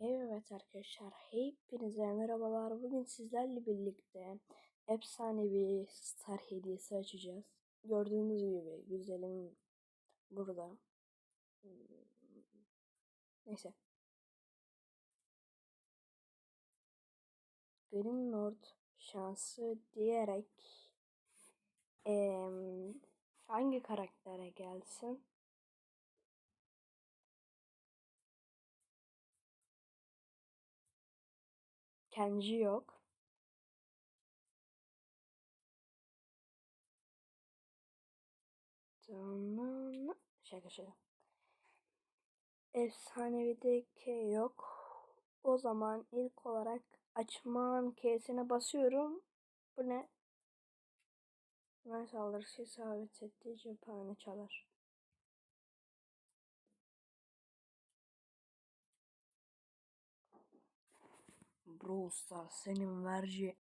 Evet arkadaşlar hepinize merhabalar. Bugün sizlerle birlikte efsane bir star hediyesi açacağız. Gördüğünüz gibi güzelim burada. Neyse. Green Lord şansı diyerek em, hangi karaktere gelsin? Kenji yok. Tamam. Şaka şaka. Efsanevi de K yok. O zaman ilk olarak açman K'sine basıyorum. Bu ne? Ne saldırısı isabet etti cephane çalar. Brawl Stars. Senin verci